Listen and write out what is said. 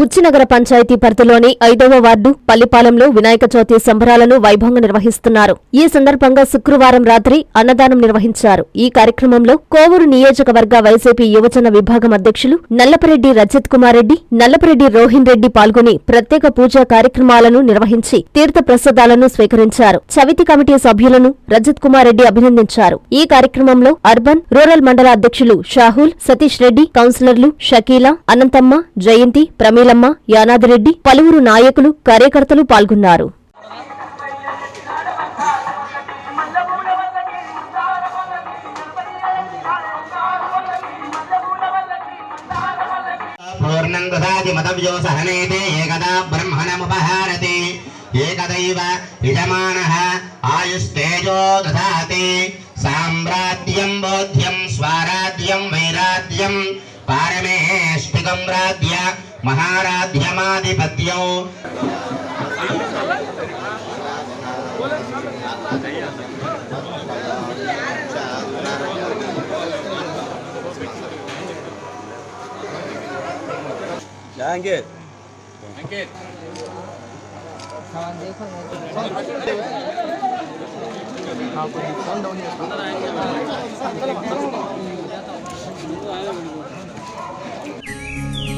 బుచ్చినగర పంచాయతీ పరిధిలోని ఐదవ వార్డు పల్లిపాలెంలో వినాయక చవితి సంబరాలను వైభవంగా నిర్వహిస్తున్నారు. ఈ సందర్భంగా శుక్రవారం రాత్రి అన్నదానం నిర్వహించారు. ఈ కార్యక్రమంలో కోవూరు నియోజకవర్గ వైసీపీ యువజన విభాగం అధ్యక్షులు నల్లపరెడ్డి రజత్ కుమార్ రెడ్డి నల్లపరెడ్డి రోహిన్ రెడ్డి పాల్గొని ప్రత్యేక పూజా కార్యక్రమాలను నిర్వహించి తీర్థ ప్రసాదాలను స్వీకరించారు. చవితి కమిటీ సభ్యులను రజత్ కుమార్ రెడ్డి అభినందించారు. ఈ కార్యక్రమంలో అర్బన్ రూరల్ మండల అధ్యక్షులు షాహుల్ సతీష్ రెడ్డి కౌన్సిలర్లు షకీలా అనంతమ్మ జయంతి ప్రమీలమ్మ యానాదిరెడ్డి పలువురు నాయకులు కార్యకర్తలు పాల్గొన్నారు. పూర్ణం సహనేతే ఏకదా బ్రహ్మణముపహారతి ఏకదైవ యజమానः ఆయుస్తేజో దదాతి. సామ్రాజ్యం బోధ్యం స్వారాజ్యం వైరాజ్యం स्थितम्राध्य महाराध्यमाधिपत्यौ Angkit. Angkit. Kawan.